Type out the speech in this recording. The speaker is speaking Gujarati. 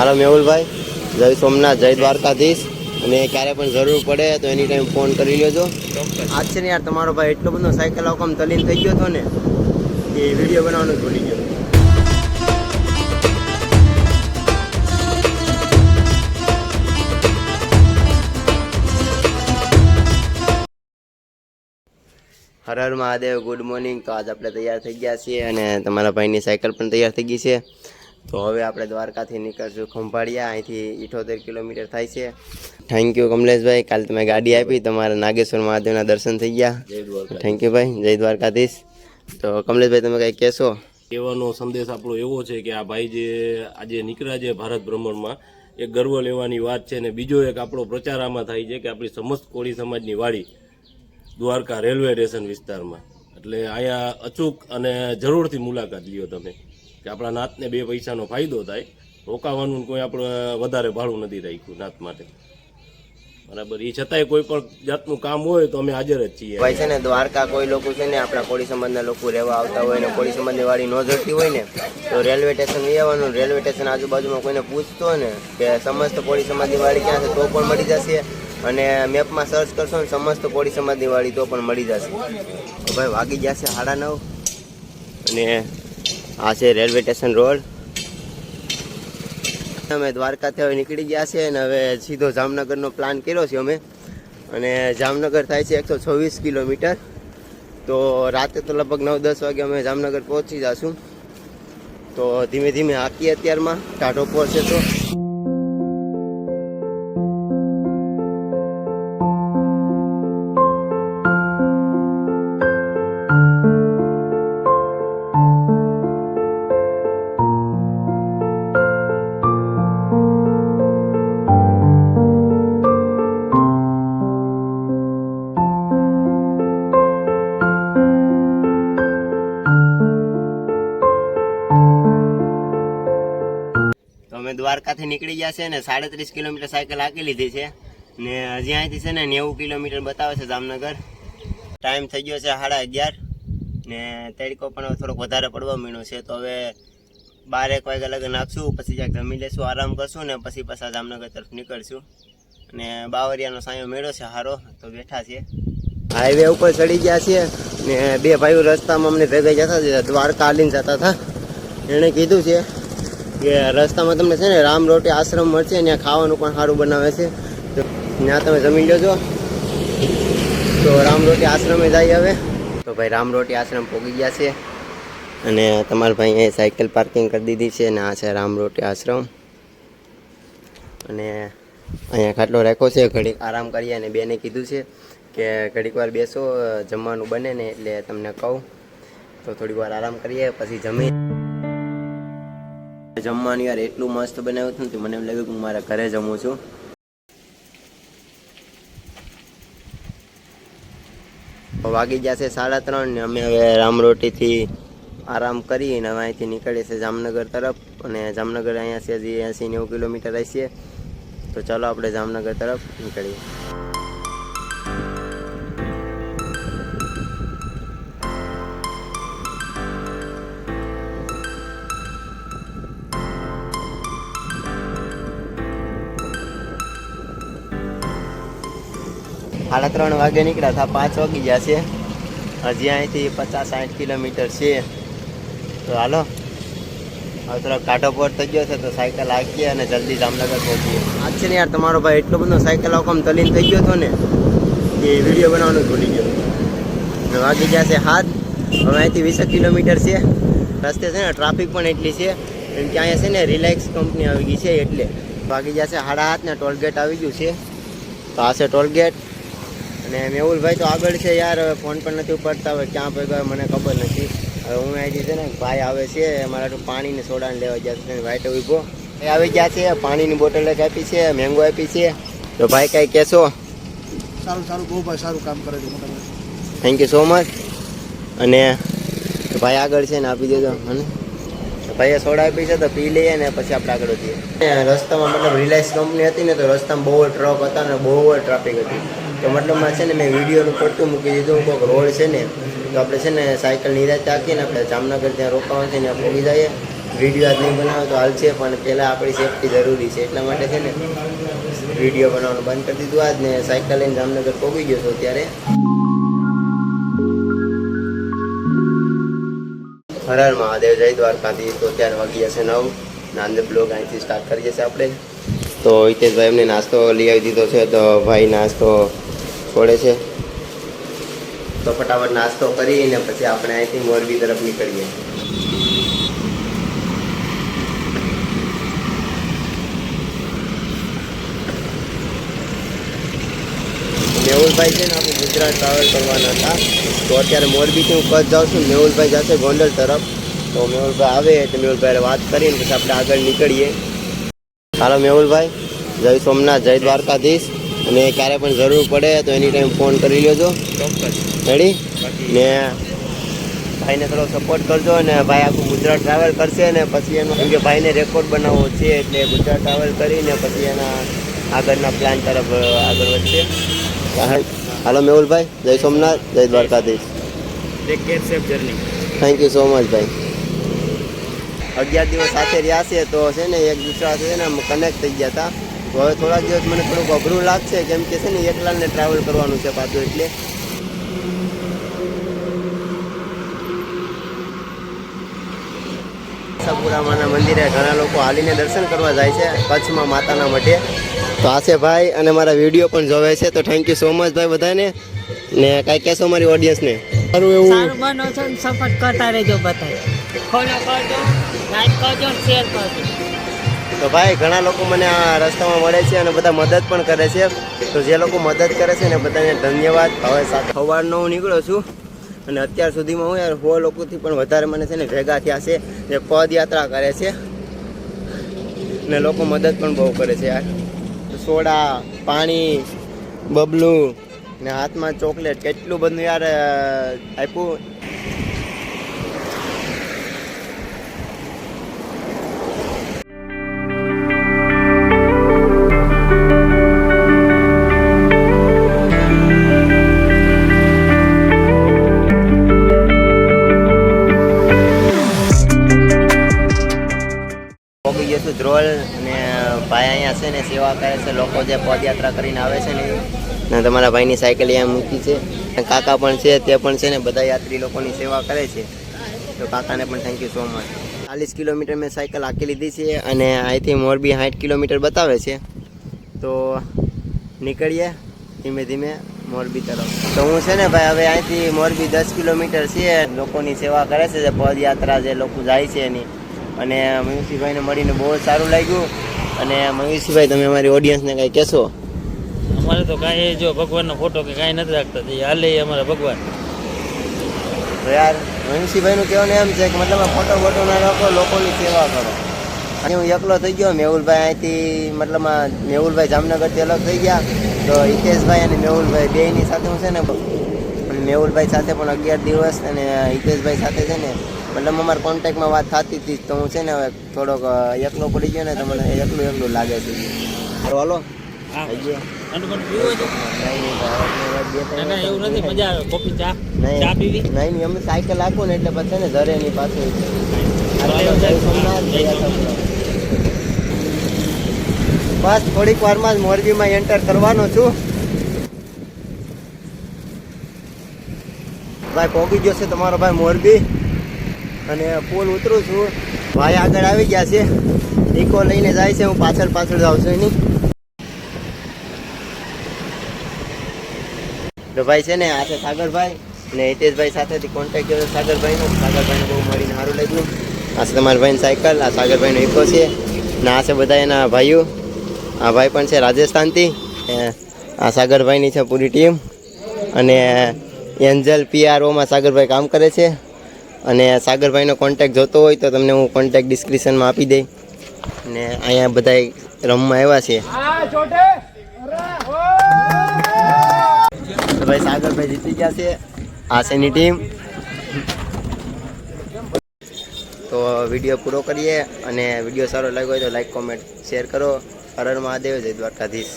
હાલો મેહુલભાઈ જય સોમનાથ જય દ્વારકાધીશ. અને ક્યારે પણ જરૂર પડે તો એની ટાઈમ ફોન કરી લેજો. આજ છે ને યાર તમારો ભાઈ એટલો બધો સાયકલ આઉકમ તલીન થઈ ગયો હતો ને એ વીડિયો બનાવવાનું ભૂલી ગયો. હર હર મહાદેવ ગુડ મોર્નિંગ તો આજ આપણે તૈયાર થઈ ગયા છીએ અને તમારા ભાઈની સાયકલ પણ તૈયાર થઈ ગઈ છે. તો હવે આપણે દ્વારકાથી નીકળશું ખંભાળિયા. અહીંથી ઇઠોતેર કિલોમીટર થાય છે. થેન્ક યુ કમલેશભાઈ. કાલે તમે ગાડી આપી. તમારા નાગેશ્વર મહાદેવના દર્શન થઈ ગયા. થેન્ક યુ ભાઈ. જય દ્વારકાધીશ. તો કમલેશભાઈ તમે કંઈ કહેશો? કહેવાનો સંદેશ આપણો એવો છે કે આ ભાઈ જે આજે નીકળ્યા છે ભારત ભ્રમણમાં એક ગર્વ લેવાની વાત છે અને બીજો એક આપણો પ્રચાર આમાં થાય છે કે આપણી સમસ્ત કોળી સમાજની વાડી દ્વારકા રેલવે સ્ટેશન વિસ્તારમાં. એટલે અહીંયા અચૂક અને જરૂરથી મુલાકાત લ્યો તમે. કે આપણા નાતને બે પૈસાનો ફાયદો થાય, રોકાવાનું કોઈ આપણે વધારે ભાડું નથી રાખ્યું નાત માટે. બરાબર એ છતાંય કોઈ પણ જાતનું કામ હોય તો અમે હાજર જ છીએ. ભાઈ છે ને, દ્વારકા કોઈ લોકો છે ને, આપણા કોળી સમાજના લોકો રહેવા આવતા હોય ને, કોળી સમાજની વાડી ન જડતી હોય ને, તો રેલવે સ્ટેશન લઈ આવવાનું, રેલવે સ્ટેશન આજુબાજુમાં કોઈને પૂછતો ને કે સમસ્ત કોળી સમાજની વાડી ક્યાં છે, તો પણ મળી જશે. અને મેપમાં સર્ચ કરશો ને, સમસ્ત કોળી સમાજની વાડી તો પણ મળી જશે. ભાઈ વાગી જશે સાડા નવ. અને આ છે રેલવે સ્ટેશન રોડ. અમે દ્વારકાથી હવે નીકળી ગયા છે અને હવે સીધો જામનગરનો પ્લાન કર્યો છે અમે. અને જામનગર થાય છે એકસો છવ્વીસ કિલોમીટર. તો રાતે તો લગભગ નવ દસ વાગે અમે જામનગર પહોંચી જશું. તો ધીમે ધીમે હાકીએ અત્યારમાં. ટાઢો પહોંચે તો. દ્વારકાથી નીકળી ગયા છે ને સાડત્રીસ કિલોમીટર સાયકલ હાંકી લીધી છે. ને હજી અહીંથી છે ને નેવું કિલોમીટર બતાવે છે જામનગર. ટાઈમ થઈ ગયો છે સાડા અગિયાર. ને તડકો પણ થોડોક વધારે પડવા મીણો છે. તો હવે બાર એક વાગે લગન નાખશું પછી જ્યાં જમી લેશું, આરામ કરશું ને પછી પાછા જામનગર તરફ નીકળશું. અને બાવરિયાનો સાયો મેળો છે સારો તો બેઠા છીએ. હાઈવે ઉપર ચડી ગયા છીએ. ને બે ભાઈઓ રસ્તામાં અમને ભેગા જતા હતા દ્વારકા હાલીને જતા હતા. એણે કીધું છે કે રસ્તામાં તમને છે ને રામ રોટી આશ્રમ મળશે ત્યાં ખાવાનું પણ સારું બનાવે છે. તો ત્યાં તમે જમી લેજો. તો રામ રોટી આશ્રમે જઈએ હવે. તો ભાઈ રામ રોટી આશ્રમ પહોંચી ગયા છે. અને તમારા ભાઈ અહીંયા સાયકલ પાર્કિંગ કરી દીધી છે, અને આ છે રામ રોટી આશ્રમ. અને અહીંયા ખાટલો રાખ્યો છે, ઘડીક આરામ કરીએ, અને બેને કીધું છે કે ઘડીક વાર બેસો, જમવાનું બને ને એટલે તમને કહું. તો થોડીક વાર આરામ કરીએ, પછી જમી જમવાનું યાર એટલું મસ્ત બનાવ્યું હતું ને મને એમ લાગ્યું કે હું મારા ઘરે જમું છું. વાગી જશે સાડા ત્રણ ને અમે હવે રામરોટીથી આરામ કરીને હવે અહીંથી નીકળીએ છીએ જામનગર તરફ અને જામનગર અહીંયા છે હજી એંસી નેવું કિલોમીટર હશે તો ચાલો આપણે જામનગર તરફ નીકળીએ. સાડા ત્રણ વાગે નીકળ્યા હતા, પાંચ વાગી ગયા છે. હજી અહીંથી પચાસ સાઠ કિલોમીટર છે. તો હાલો. હવે થોડો કાંટો પોર થઈ ગયો છે, તો સાયકલ હાકીએ અને જલ્દી જામનગર પહોંચીએ. આજ છે ને યાર, તમારો ભાઈ એટલો બધો સાયકલ આખો તલીન થઈ ગયો હતો ને, કે વીડિયો બનાવવાનું ભૂલી ગયો. વાગી ગયા છે હાથ હવે અહીંથી વીસ કિલોમીટર છે. રસ્તે છે ને ટ્રાફિક પણ એટલી છે. કેમ કે અહીંયા છે ને રિલેક્સ કંપની આવી ગઈ છે એટલે. વાગી ગયા છે સાડા હાથ ને ટોલગેટ આવી ગયું છે. તો આ છે ટોલગેટ અને મેહુલભાઈ તો આગળ છે યાર હવે ફોન પણ નથી ઉપાડતા હવે ક્યાં પગ્યા મને ખબર નથી. હવે હું અહીંથી છે ને ભાઈ આવે છે મારા તો પાણીને સોડાને લેવા ગયા છે વાઈટ ઊભો એ આવી ગયા છે પાણીની બોટલ એક આપી છે મેંગો આપી છે. તો ભાઈ કાંઈ કહેશો? સારું સારું બહુ ભાઈ સારું કામ કરે છે થેન્ક યુ સો મચ અને ભાઈ આગળ છે ને આપી દેજો મને. ભાઈએ સોડા આપી છે તો પી લઈએ ને પછી આપણે આગળ વધીએ. રસ્તામાં મતલબ રિલાયન્સ કંપની હતી ને તો રસ્તામાં બહુ જ ટ્રક હતા ને બહુ ટ્રાફિક હતી. તો મતલબમાં છે ને મેં વિડીયોનું પડતું મૂકી દીધું. કોઈક રોડ છે ને, તો આપણે છે ને સાયકલ નિરાતે રાખીને આપણે જામનગર ત્યાં રોકાવાનું છે ને પહોંચી જઈએ વીડિયો આજ નહીં બનાવો તો હાલ છે, પણ પહેલાં આપણી સેફટી જરૂરી છે. એટલા માટે છે ને વીડિયો બનાવવાનું બંધ કરી દીધું. આજ ને સાયકલ લઈને જામનગર પહોંચી ગયો છો ત્યારે હર હર મહાદેવ, જય દ્વારકાથી તો અત્યારે વાગી જશે નવ. નાંદ બ્લોગ અહીંથી સ્ટાર્ટ કરીએ છીએ આપણે. તો હિતેશભાઈ એમને નાસ્તો લઈ આવી દીધો છે. તો ભાઈ નાસ્તો છોડે છે. તો ફટાફટ નાસ્તો કરીને પછી આપણે અહીંથી મોરબી તરફ નીકળીએ. મેહુલભાઈ છે ને આપણે ગુજરાત ટ્રાવેલ કરવાના હતા. તો અત્યારે મોરબીથી હું કચ્છ જાઉં છું. મેહુલભાઈ જશે ગોંડલ તરફ. તો મેહુલભાઈ આવે એટલે મેહુલભાઈ વાત કરીને પછી આપણે આગળ નીકળીએ. હાલો મેહુલભાઈ. જય સોમનાથ, જય દ્વારકાધીશ. અને ક્યારે પણ જરૂર પડે તો એની ટાઈમ ફોન કરી લેજો. રેડી ને ભાઈને થોડો સપોર્ટ કરજો અને ભાઈ આખું ગુજરાત ટ્રાવેલ કરશે ને પછી એનો કેમ કે ભાઈને રેકોર્ડ બનાવવો છે એટલે ગુજરાત ટ્રાવેલ કરીને પછી એના આગળના પ્લાન તરફ આગળ વધશે. હાલો મેહુલભાઈ જય સોમનાથ જય Dwarkadhish. Take care safe journey thank you so much ભાઈ. અગિયાર દિવસ સાથે રહ્યા છે તો છે ને એક દૂસરા સાથે છે ને કનેક્ટ થઈ ગયા હતા. તો હવે થોડાક દિવસ મને થોડુંક અઘરું લાગશે. કેમ કે છે ને એકલાને ટ્રાવેલ કરવાનું છે પાછું એટલે. આશાપુરામાના મંદિરે ઘણા લોકો હાલીને દર્શન કરવા જાય છે કચ્છમાં માતાના મઢે. તો આશે ભાઈ અને મારા વીડિયો પણ જોવે છે. તો થેન્ક યુ સો મચ ભાઈ બધાને. ને કાંઈ કહેશો મારી ઓડિયન્સને સારું એવું. સારું બનો છો સપોર્ટ કરતા રહેજો બધા ફોલો કરજો લાઈક કરજો શેર કરજો. તો ભાઈ, ઘણા લોકો મને આ રસ્તામાં મળે છે અને બધા મદદ પણ કરે છે. તો જે લોકો મદદ કરે છે ને બધાને ધન્યવાદ. હવે સવારનો હું નીકળું છું અને અત્યાર સુધીમાં હું યાર સો લોકોથી પણ વધારે મને છે ને ભેગા થયા છે જે પદયાત્રા કરે છે ને લોકો મદદ પણ બહુ કરે છે યાર. સોડા, પાણી, બબલું ને હાથમાં ચોકલેટ કેટલું બધું યાર આપ્યું. ધ્રોલ ને ભાઈ અહીંયા છે ને સેવા કરે છે, લોકો જે પદયાત્રા કરીને આવે છે ને. ને તમારા ભાઈની સાયકલ અહીંયા મૂકી છે. કાકા પણ છે, તે પણ છે ને બધા યાત્રી લોકોની સેવા કરે છે. તો કાકાને પણ થેન્ક યુ સો મચ ચાલીસ કિલોમીટર મેં સાયકલ આંકી લીધી છે અને અહીંથી મોરબી સાઠ કિલોમીટર બતાવે છે. તો નીકળીએ ધીમે ધીમે મોરબી તરફ. તો હું છે ને ભાઈ હવે અહીંથી મોરબી દસ કિલોમીટર છે, લોકોની સેવા કરે છે પદયાત્રા જે લોકો જાય છે એની. અને મયુષીભાઈને મળીને બહુ જ સારું લાગ્યું. અને મયુષીભાઈ તમે અમારી ઓડિયન્સને કાંઈ કહેશો? અમારે તો કાંઈ જો ભગવાનનો ફોટો કે કાંઈ નથી રાખતા તે હાલે અમારા ભગવાન. તો યાર મયુષીભાઈનું કહેવાનું એમ છે કે મતલબ ફોટો ફોટો ના રાખો લોકોની સેવા કરો. અને હું એકલો થઈ ગયો મેહુલભાઈ અહીંથી મતલબ મેહુલભાઈ જામનગરથી અલગ થઈ ગયા. તો હિતેશભાઈ અને મેહુલભાઈ બેની સાથે હું છે ને અને મેહુલભાઈ સાથે પણ અગિયાર દિવસ અને હિતેશભાઈ સાથે છે ને મતલબ અમારા કોન્ટેક્ટમાં વાત થતી હતી તો હું છે ને હવે થોડોક એકલો પડી ગયો ને તો મને એકલું એકલું લાગે છે. હાલો ના ના અમે સાયકલ આપો ને એટલે પછી ને ઘરે પાસે. સોમનાથ. બસ થોડીક વારમાં જ મોરબીમાં એન્ટર કરવાનો છું. ભાઈ પહોંચી ગયો છે તમારો ભાઈ મોરબી. અને પુલ ઉતરું છું. ભાઈ આગળ આવી ગયા છે. ઇકો લઈને જાય છે. હું પાછળ પાછળ જાઉં છું એની. તો ભાઈ છે ને, આ છે સાગરભાઈ. ને હિતેશભાઈ સાથેથી કોન્ટેક્ટ કર્યો સાગરભાઈનો. સાગરભાઈને બહુ મળીને સારું લાગ્યું. આ છે તમારા ભાઈની સાયકલ આ સાગરભાઈનો ઇકો છે. ને આ છે બધા એના ભાઈઓ. આ ભાઈ પણ છે રાજસ્થાનથી. આ સાગરભાઈની છે પૂરી ટીમ અને એન્જલ પીઆરઓમાં સાગરભાઈ કામ કરે છે. અને સાગરભાઈનો કોન્ટેક જોતો હોય તો તમને હું કોન્ટેક ડિસ્ક્રિપ્શનમાં આપી દઈ. ને અહીંયા બધા રમવા આવ્યા છે. ભાઈ સાગરભાઈ જીતી ગયા છે. આ છે ટીમ તો વીડિયો પૂરો કરીએ અને વીડિયો સારો લાગ્યો હોય તો લાઈક કોમેન્ટ શેર કરો. હર હર મહાદેવ, જય દ્વારકાધીશ.